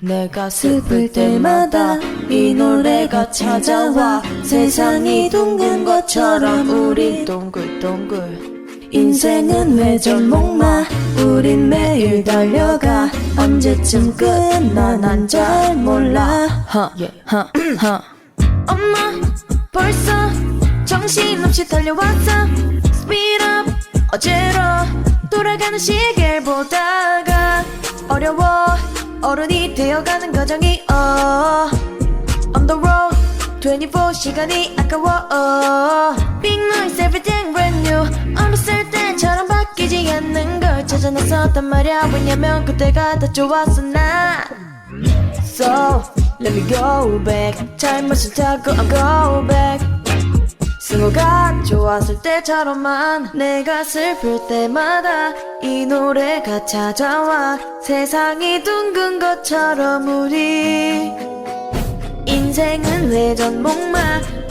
내가 슬플 때마다 이 노래가 찾아와 세상이 둥근 것처럼 우린 동글동글. 인생은 회전 목마 우린 매일 달려가. 언제쯤 끝나 난 잘 몰라. 하하하. 엄마 벌써 정신없이 달려왔어. Speed up. 어제로 돌아가는 시계를 보다가 어려워 어른이 되어가는 과정이 어 On the road 24 시간이 아까워 어. Big noise everything brand new 어렸을 때처럼 바뀌지 않는 걸 찾아 나섰단 말야 왜냐면 그때가 더 좋았어 나 So let me go back 잘못을 타고 I'll go back 승호가 좋았을 때처럼만 내가 슬플 때마다 이 노래가 찾아와 세상이 둥근 것처럼 우리 인생은 회전목마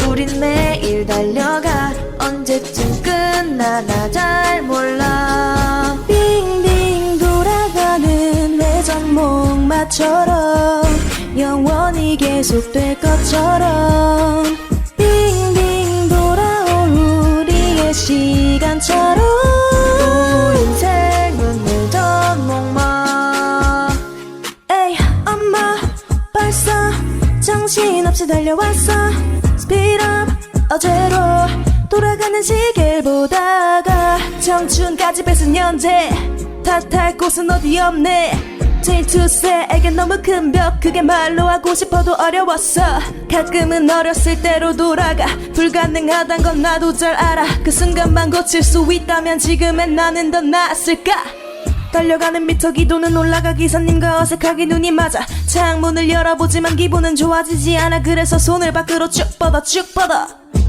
우린 매일 달려가 언제쯤 끝나 나 잘 몰라. 빙빙 돌아가는 회전목마처럼 영원히 계속될 것처럼 시간처럼 인생은 회전목마. 에이 엄마 벌써 정신없이 달려왔어. Speed up 어제로 돌아가는 시계를 보다가 청춘까지 뺏은 현재. 탓할 곳은 어디 없네 질투세에게 너무 큰 벽. 그게 말로 하고 싶어도 어려웠어. 가끔은 어렸을 때로 돌아가. 불가능하단 건 나도 잘 알아. 그 순간만 고칠 수 있다면 지금의 나는 더 나았을까? 달려가는 미터 기도는 올라가 기사님과 어색하게 눈이 맞아. 창문을 열어보지만 기분은 좋아지지 않아. 그래서 손을 밖으로 쭉 뻗어 쭉 뻗어.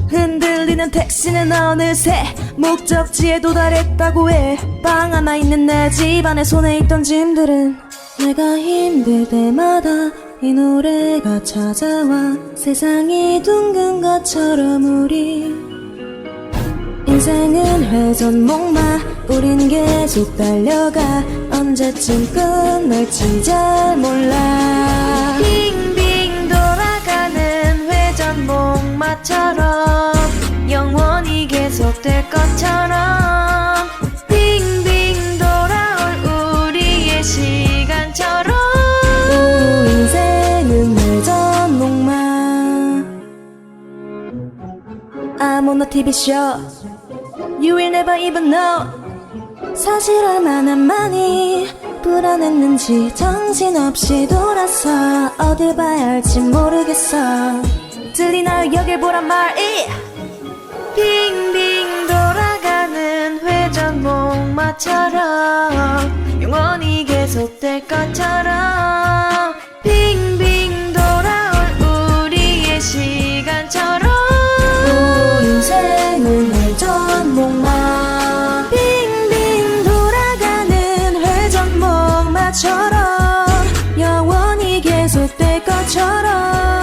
흔들리는 택시는 어느새 목적지에 도달했다고 해방 하나 있는 내 집안에 손에 있던 짐들은 내가 힘들 때마다 이 노래가 찾아와 세상이 둥근 것처럼 우리 인생은 회전 목마 우린 계속 달려가 언제쯤 끝날지 잘 몰라 TV show. You will never even know 사실 얼마나 많이 불안했는지 정신없이 돌아서 어딜 봐야 할지 모르겠어. 들리나요? 여길 보란 말이 빙빙 것처럼.